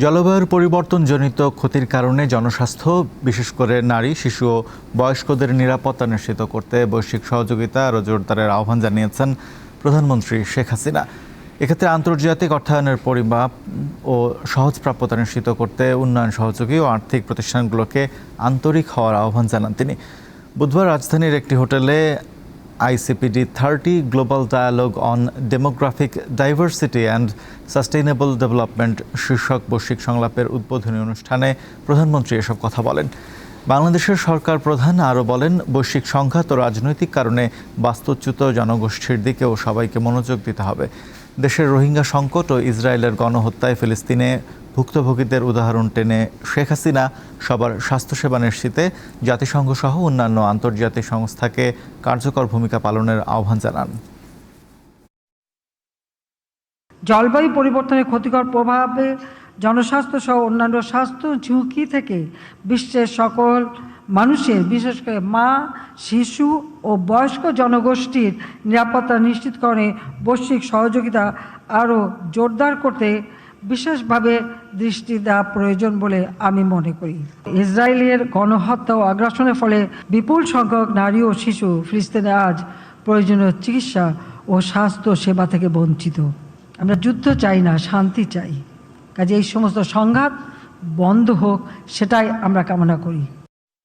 জলবায়ুর পরিবর্তনজনিত ক্ষতির কারণে জনস্বাস্থ্য, বিশেষ করে নারী, শিশু ও বয়স্কদের নিরাপত্তা নিশ্চিত করতে বৈশ্বিক সহযোগিতা আরও জোরদারের আহ্বান জানিয়েছেন প্রধানমন্ত্রী শেখ হাসিনা। এক্ষেত্রে আন্তর্জাতিক অর্থায়নের পরিমাপ ও সহজ প্রাপ্যতা নিশ্চিত করতে উন্নয়ন সহযোগী ও আর্থিক প্রতিষ্ঠানগুলোকে আন্তরিক হওয়ার আহ্বান জানান তিনি। বুধবার রাজধানীর একটি হোটেলে ICPD thirty global dialogue on demographic diversity and sustainable development শীর্ষক বৈশ্বিক সংলাপের উদ্বোধনী অনুষ্ঠানে প্রধানমন্ত্রী এসব কথা বলেন। বাংলাদেশের সরকার প্রধান আরও বলেন, বৈশ্বিক সংঘাত ও রাজনৈতিক কারণে বাস্তুচ্যুত জনগোষ্ঠীর দিকেও সবাইকে মনোযোগ দিতে হবে। দেশের রোহিঙ্গা সংকট ও ইসরায়েলের গণহত্যায় ফিলিস্তিনে ভুক্তভোগীদের উদাহরণ টেনে শেখ হাসিনা সবার স্বাস্থ্যসেবা নিশ্চিতে জাতিসংঘ সহ অন্যান্য আন্তর্জাতিক সংস্থাকে কার্যকর ভূমিকা পালনের আহ্বান জানান। জলবায়ু পরিবর্তনের ক্ষতিকর প্রভাবে জনস্বাস্থ্য সহ অন্যান্য স্বাস্থ্য ঝুঁকি থেকে বিশ্বের সকল মানুষের, বিশেষ করে মা, শিশু ও বয়স্ক জনগোষ্ঠীর নিরাপত্তা নিশ্চিতকরণে বৈশ্বিক সহযোগিতা আরও জোরদার করতে বিশেষভাবে দৃষ্টি দেওয়া প্রয়োজন বলে আমি মনে করি। ইসরায়েলের গণহত্যা ও আগ্রাসনের ফলে বিপুল সংখ্যক নারী ও শিশু ফিলিস্তিনে আজ প্রয়োজনীয় চিকিৎসা ও স্বাস্থ্য সেবা থেকে বঞ্চিত। আমরা যুদ্ধ চাই না, শান্তি চাই। কাজে এই সমস্ত সংঘাত বন্ধ হোক, সেটাই আমরা কামনা করি।